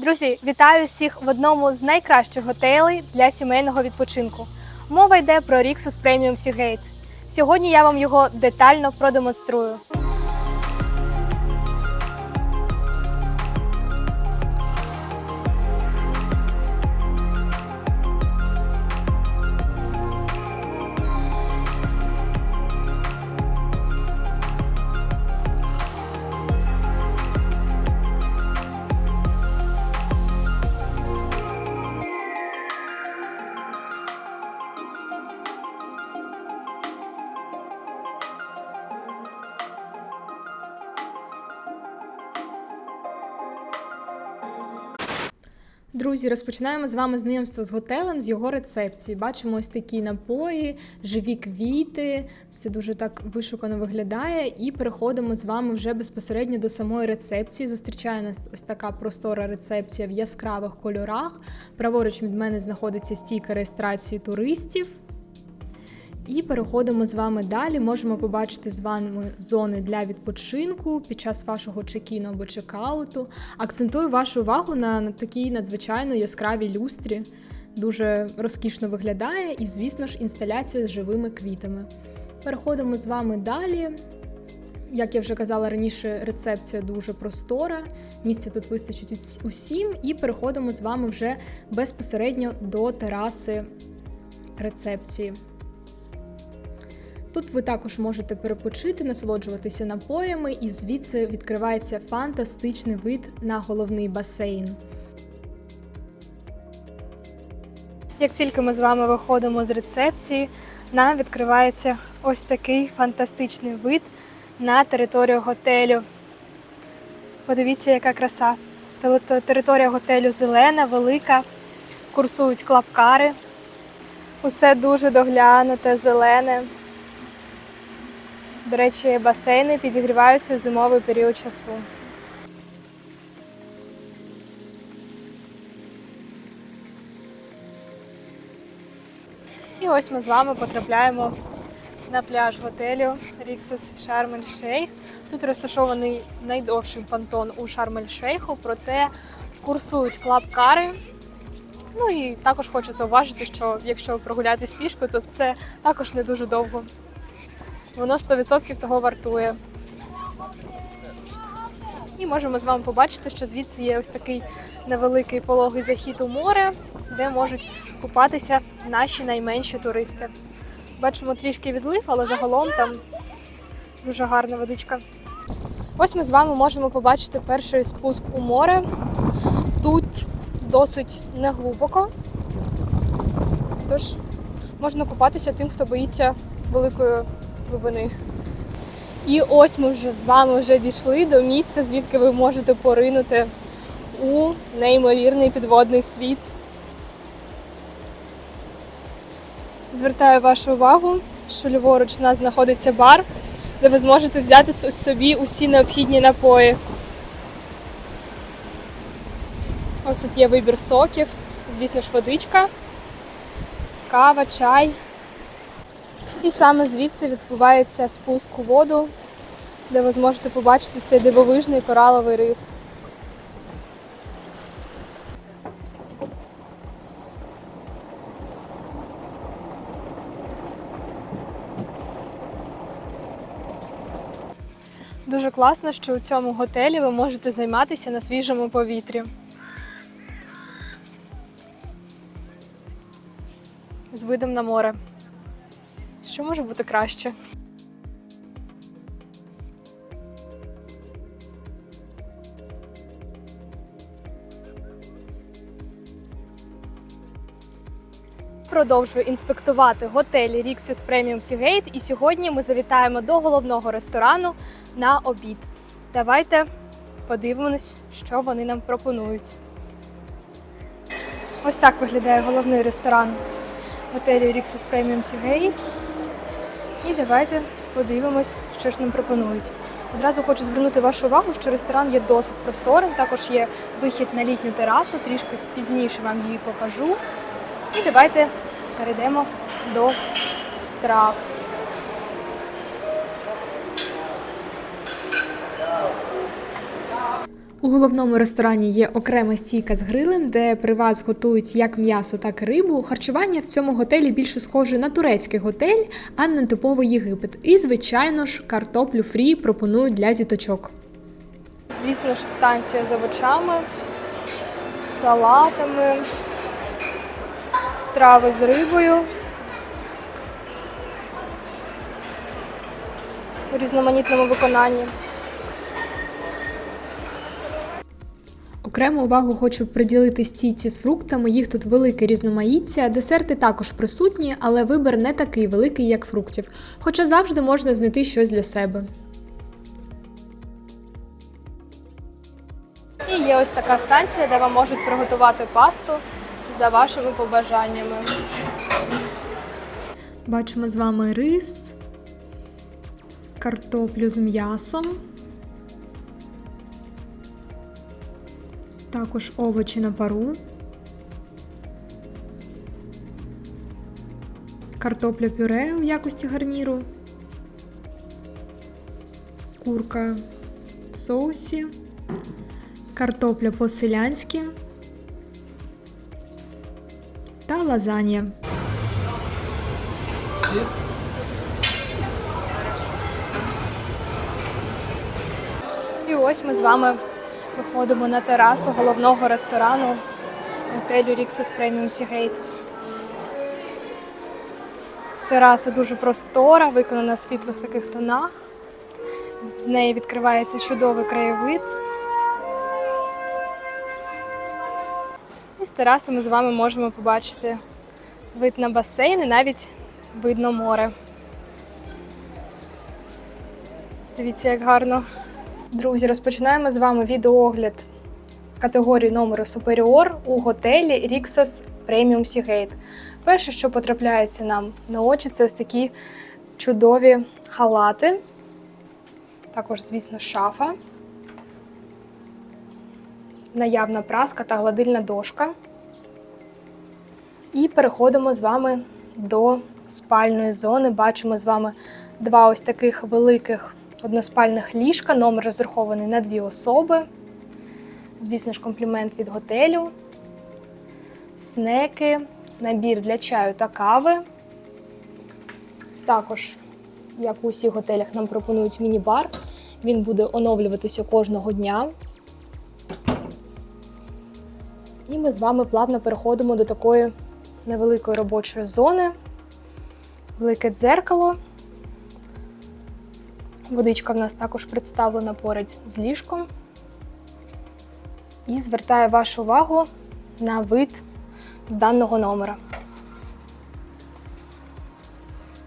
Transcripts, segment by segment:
Друзі, вітаю всіх в одному з найкращих готелей для сімейного відпочинку. Мова йде про Rixos Premium Seagate. Сьогодні я вам його детально продемонструю. Друзі, розпочинаємо з вами знайомство з готелем, з його рецепції. Бачимо ось такі напої, живі квіти, все дуже так вишукано виглядає. І переходимо з вами вже безпосередньо до самої рецепції. Зустрічає нас ось така простора рецепція в яскравих кольорах. Праворуч від мене знаходиться стійка реєстрації туристів. І переходимо з вами далі. Можемо побачити з вами зони для відпочинку під час вашого чекіну або чекауту. Акцентую вашу увагу на, такій надзвичайно яскравій люстрі. Дуже розкішно виглядає, і, звісно ж, інсталяція з живими квітами. Переходимо з вами далі. Як я вже казала раніше, рецепція дуже простора. Місця тут вистачить усім. І переходимо з вами вже безпосередньо до тераси рецепції. Тут ви також можете перепочити, насолоджуватися напоями, і звідси відкривається фантастичний вид на головний басейн. Як тільки ми з вами виходимо з рецепції, нам відкривається ось такий фантастичний вид на територію готелю. Подивіться, яка краса. Територія готелю зелена, велика, курсують клапкари. Усе дуже доглянуте, зелене. До речі, басейни підігріваються у зимовий період часу. І ось ми з вами потрапляємо на пляж готелю Sharm el Sheikh. Тут розташований найдовший понтон у Шарм ель Шейху, проте курсують клаб-кари. Ну і також хочу зауважити, що якщо прогулятись пішкою, то це також не дуже довго. Воно 100% того вартує. І можемо з вами побачити, що звідси є ось такий невеликий пологий захід у море, де можуть купатися наші найменші туристи. Бачимо трішки відлив, але загалом там дуже гарна водичка. Ось ми з вами можемо побачити перший спуск у море. Тут досить неглибоко, тож можна купатися тим, хто боїться великої глибини. І ось ми вже з вами вже дійшли до місця, звідки ви можете поринути у неймовірний підводний світ. Звертаю вашу увагу, що ліворуч у нас знаходиться бар, де ви зможете взяти собі усі необхідні напої. Ось тут є вибір соків, звісно ж, водичка, кава, чай. І саме звідси відбувається спуск у воду, де ви зможете побачити цей дивовижний кораловий риф. Дуже класно, що у цьому готелі ви можете займатися на свіжому повітрі. З видом на море. Що може бути краще? Продовжую інспектувати готелі Rixos Premium Seagate і сьогодні ми завітаємо до головного ресторану на обід. Давайте подивимось, що вони нам пропонують. Ось так виглядає головний ресторан готелю Rixos Premium Seagate. І давайте подивимось, що ж нам пропонують. Одразу хочу звернути вашу увагу, що ресторан є досить просторим. Також є вихід на літню терасу, трішки пізніше вам її покажу. І давайте перейдемо до страв. У головному ресторані є окрема стійка з грилем, де при вас готують як м'ясо, так і рибу. Харчування в цьому готелі більше схоже на турецький готель, а не на типовий Єгипет. І, звичайно ж, картоплю фрі пропонують для діточок. Звісно ж, станція з овочами, салатами, страви з рибою. У різноманітному виконанні. Окрему увагу хочу приділити стійці з фруктами. Їх тут велике різноманіття. Десерти також присутні, але вибір не такий великий, як фруктів. Хоча завжди можна знайти щось для себе. І є ось така станція, де вам можуть приготувати пасту за вашими побажаннями. Бачимо з вами рис, картоплю з м'ясом, також овочі на пару, картопля пюре у якості гарніру, курка в соусі, картопля по-селянськи. Та лазанья. І ось ми з вами виходимо на терасу головного ресторану готелю Rixos Premium Seagate. Тераса дуже простора, виконана в світлих таких тонах. З неї відкривається чудовий краєвид. І з тераси ми з вами можемо побачити вид на басейн і навіть видно море. Дивіться, як гарно. Друзі, розпочинаємо з вами відеоогляд категорії номеру Superior у готелі Rixos Premium Seagate. Перше, що потрапляється нам на очі, це ось такі чудові халати. Також, звісно, шафа, наявна праска та гладильна дошка. І переходимо з вами до спальної зони. Бачимо з вами два ось таких великих односпальних ліжка. Номер розрахований на дві особи. Звісно ж, комплімент від готелю, снеки, набір для чаю та кави. Також, як у усіх готелях, нам пропонують міні-бар. Він буде оновлюватися кожного дня. І ми з вами плавно переходимо до такої невеликої робочої зони. Велике дзеркало. Водичка в нас також представлена поряд з ліжком. І звертаю вашу увагу на вид з даного номера.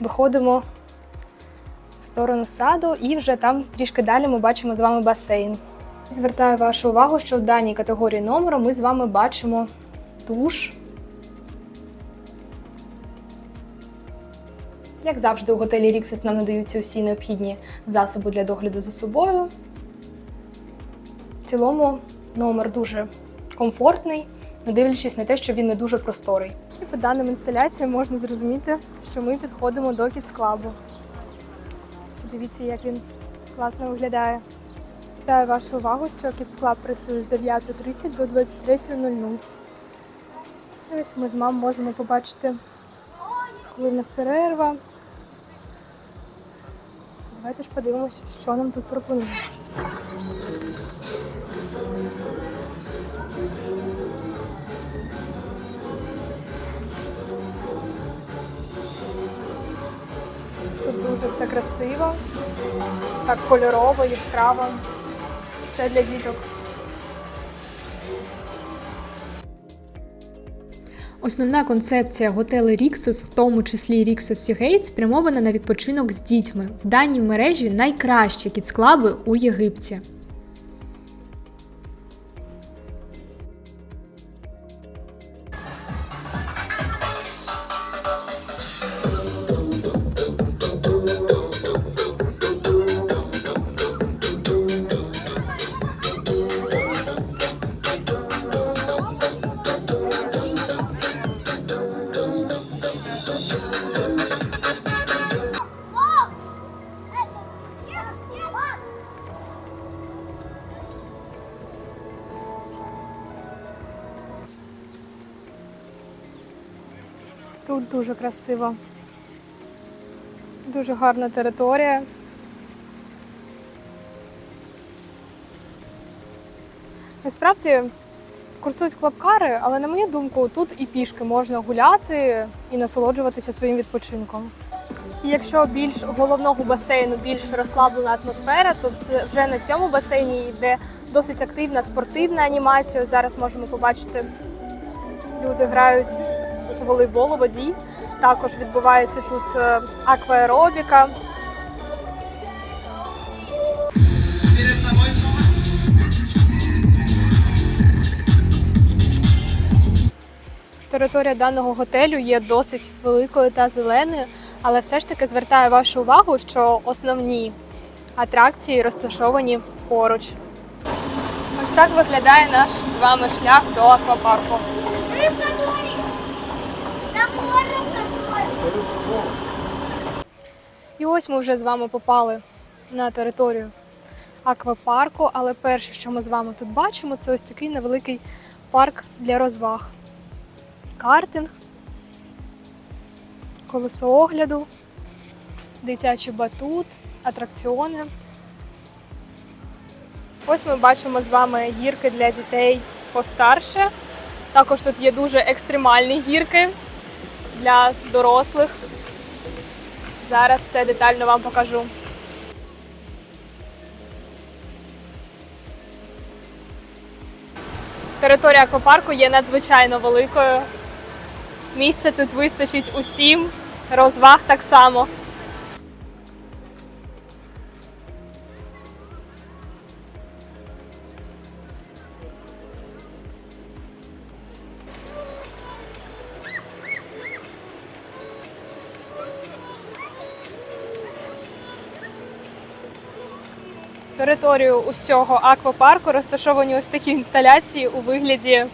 Виходимо в сторону саду, і вже там трішки далі ми бачимо з вами басейн. Звертаю вашу увагу, що в даній категорії номеру ми з вами бачимо душ. Як завжди, у готелі Ріксес нам надаються усі необхідні засоби для догляду за собою. В цілому номер дуже комфортний, не дивлячись на те, що він не дуже просторий. І по даним інсталяціям можна зрозуміти, що ми підходимо до кіц-клабу. Дивіться, як він класно виглядає. Вітаю вашу увагу, що Kids Club працює з 9.30 до 23.00. І ось ми з мамою можемо побачити хвилина перерва. Давайте ж подивимося, що нам тут пропонують. Тут дуже все красиво, так кольорово, яскраво. Все для діток. Основна концепція готелю Ріксус, в тому числі Ріксус Seagate, спрямована на відпочинок з дітьми. В даній мережі найкращі кіцклаби у Єгипті. Дуже красиво. Дуже гарна територія. Насправді курсують клапкари, але на мою думку, тут і пішки можна гуляти і насолоджуватися своїм відпочинком. І якщо більш головного басейну більш розслаблена атмосфера, то це вже на цьому басейні йде досить активна спортивна анімація. Зараз можемо побачити, люди грають волейбол у воді. Також відбувається тут е, акваеробіка. Територія даного готелю є досить великою та зеленою, але все ж таки звертаю вашу увагу, що основні атракції розташовані поруч. Ось так виглядає наш з вами шлях до аквапарку. І ось ми вже з вами попали на територію аквапарку, але перше, що ми з вами тут бачимо, це ось такий невеликий парк для розваг. Картинг, колесо огляду, дитячий батут, атракціони. Ось ми бачимо з вами гірки для дітей постарше. Також тут є дуже екстремальні гірки для дорослих. Зараз все детально вам покажу. Територія аквапарку є надзвичайно великою. Місця тут вистачить усім, розваг так само. Територію усього аквапарку розташовані ось такі інсталяції у вигляді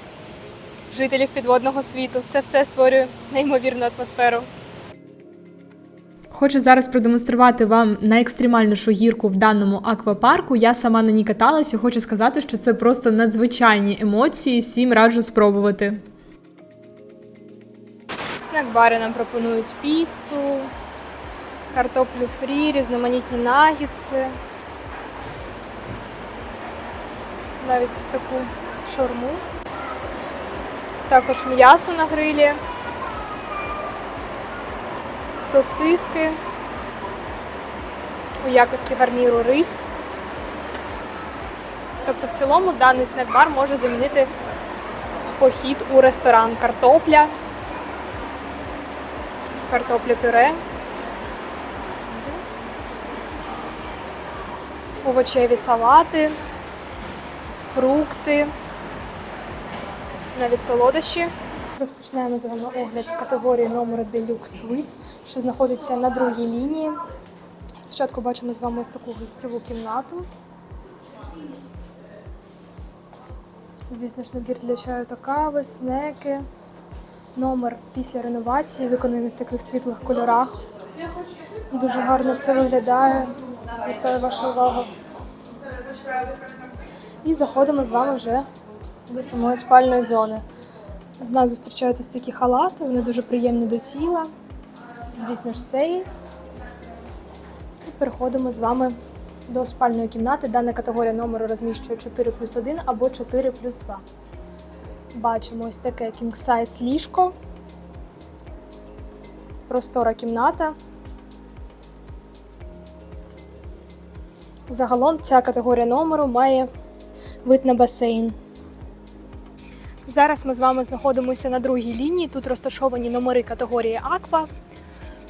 жителів підводного світу. Це все створює неймовірну атмосферу. Хочу зараз продемонструвати вам найекстремальнішу гірку в даному аквапарку. Я сама на ній каталася. Хочу сказати, що це просто надзвичайні емоції. Всім раджу спробувати. Снек-бари нам пропонують піцу, картоплю фрі, різноманітні нагітси. Навіть ось таку шорму. Також м'ясо на грилі, сосиски, у якості гарніру рис. Тобто в цілому даний снек-бар може замінити похід у ресторан картопля, картопля пюре, овочеві салати, фрукти, навіть солодощі. Розпочинаємо з вами огляд категорії номеру Deluxe Suite, що знаходиться на другій лінії. Спочатку бачимо з вами ось таку гостьову кімнату. Звісно ж, набір для чаю та кави, снеки. Номер після реновації виконаний в таких світлих кольорах. Дуже гарно все виглядає. Звертаю вашу увагу. І заходимо з вами вже до самої спальної зони. В нас зустрічають ось такі халати, вони дуже приємні до тіла. Звісно ж, цей. І переходимо з вами до спальної кімнати. Дана категорія номеру розміщує 4 плюс 1 або 4 плюс 2. Бачимо ось таке size ліжко. Простора кімната. Загалом ця категорія номеру має вид на басейн. Зараз ми з вами знаходимося на другій лінії. Тут розташовані номери категорії Аква.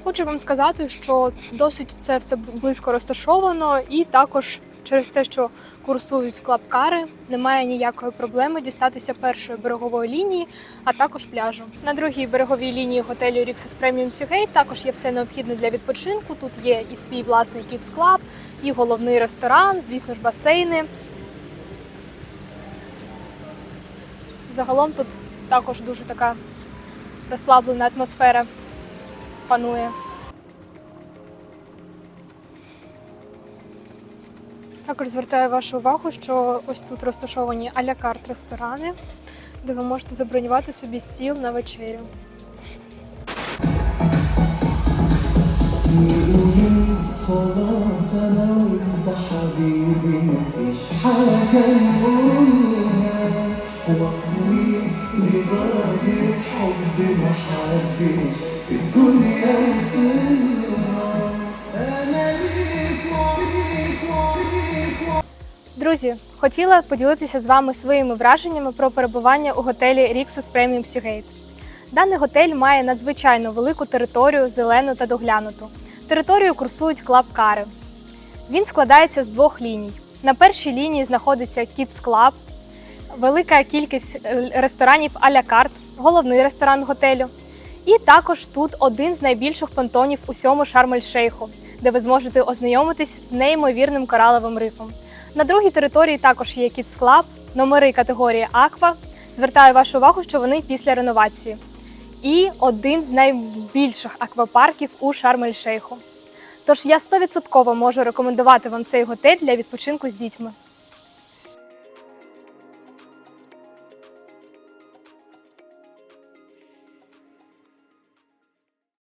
Хочу вам сказати, що досить це все близько розташовано, і також через те, що курсують клапкари, немає ніякої проблеми дістатися першої берегової лінії, а також пляжу. На другій береговій лінії готелю Rixos Premium Seagate також є все необхідне для відпочинку. Тут є і свій власний Club, і головний ресторан, звісно ж, басейни. Загалом тут також дуже така розслаблена атмосфера панує. Також звертаю вашу увагу, що ось тут розташовані алякарт ресторани, де ви можете забронювати собі стіл на вечерю. خلاص body, only my heart beats. Друзі, хотіла поділитися з вами своїми враженнями про перебування у готелі Rixos Premium Seagate. Даний готель має надзвичайно велику територію, зелену та доглянуту. Територію курсують клаб-кари. Він складається з двох ліній. На першій лінії знаходиться Kids Club, велика кількість е, ресторанів а-ля карт, головний ресторан готелю. І також тут один з найбільших понтонів усьому Шарм-ель-Шейху, де ви зможете ознайомитись з неймовірним кораловим рифом. На другій території також є Kids Club, номери категорії Аква. Звертаю вашу увагу, що вони після реновації. І один з найбільших аквапарків у Шарм-ель-Шейху. Тож я 100% можу рекомендувати вам цей готель для відпочинку з дітьми.